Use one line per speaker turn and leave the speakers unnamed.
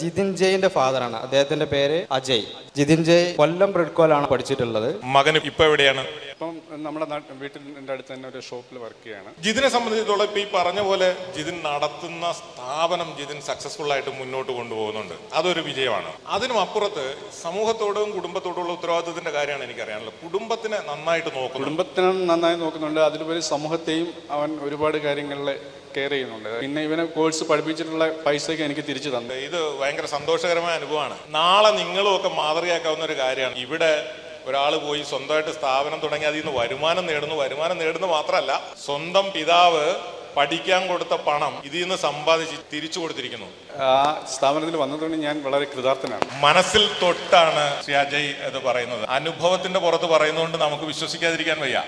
ജിതിൻ ജയിന്റെ ഫാദറാണ്. അദ്ദേഹത്തിന്റെ പേര് അജയ്. ജിതിൻ ജയ് കൊല്ലം ബ്രിഡ്കോലാണ് പഠിച്ചിട്ടുള്ളത്.
മകൻ ഇപ്പൊ എവിടെയാണ്?
ഇപ്പം നമ്മുടെ വീട്ടിന്റെ അടുത്ത് തന്നെ ഒരു ഷോപ്പിൽ വർക്ക് ചെയ്യാണ്.
ജിതിനെ സംബന്ധിച്ചിടത്തോളം ഇപ്പം ഈ പറഞ്ഞ പോലെ ജിതിൻ നടത്തുന്ന സ്ഥാപനം ജിതിൻ സക്സസ്ഫുൾ ആയിട്ട് മുന്നോട്ട് കൊണ്ടുപോകുന്നുണ്ട്. അതൊരു വിജയമാണ്. അതിനും അപ്പുറത്ത് സമൂഹത്തോടും കുടുംബത്തോടുള്ള ഉത്തരവാദിത്തത്തിന്റെ കാര്യമാണ് എനിക്കറിയാനുള്ളത്. കുടുംബത്തിനെ നന്നായിട്ട് നോക്കുന്നു.
കുടുംബത്തിനെ നന്നായി നോക്കുന്നുണ്ട്. അതിലുപരി സമൂഹത്തെയും അവൻ ഒരുപാട് കാര്യങ്ങളിൽ കെയർ ചെയ്യുന്നുണ്ട്. പിന്നെ ഇവനെ കോഴ്സ് പഠിപ്പിച്ചിട്ടുള്ള പൈസയൊക്കെ എനിക്ക് തിരിച്ചു തന്നു.
ഇത് ഭയങ്കര സന്തോഷകരമായ അനുഭവമാണ്. നാളെ നിങ്ങളും ഒക്കെ മാതൃകയാക്കാവുന്ന ഒരു കാര്യമാണ്. ഇവിടെ ഒരാൾ പോയി സ്വന്തമായിട്ട് സ്ഥാപനം തുടങ്ങി അതിൽ നിന്ന് വരുമാനം നേടുന്നു. വരുമാനം നേടുന്നു മാത്രമല്ല സ്വന്തം പിതാവ് പഠിക്കാൻ കൊടുത്ത പണം ഇതിൽ നിന്ന് സമ്പാദിച്ച് തിരിച്ചു കൊടുത്തിരിക്കുന്നു.
ആ സ്ഥാപനത്തിൽ വന്നതുകൊണ്ട് ഞാൻ വളരെ കൃതാർത്ഥനാണ്.
മനസ്സിൽ തൊട്ടാണ് ശ്രീ അജയ് എന്ന് പറയുന്നത്. അനുഭവത്തിന്റെ പുറത്ത് പറയുന്നതുകൊണ്ട് നമുക്ക് വിശ്വസിക്കാതിരിക്കാൻ വയ്യ.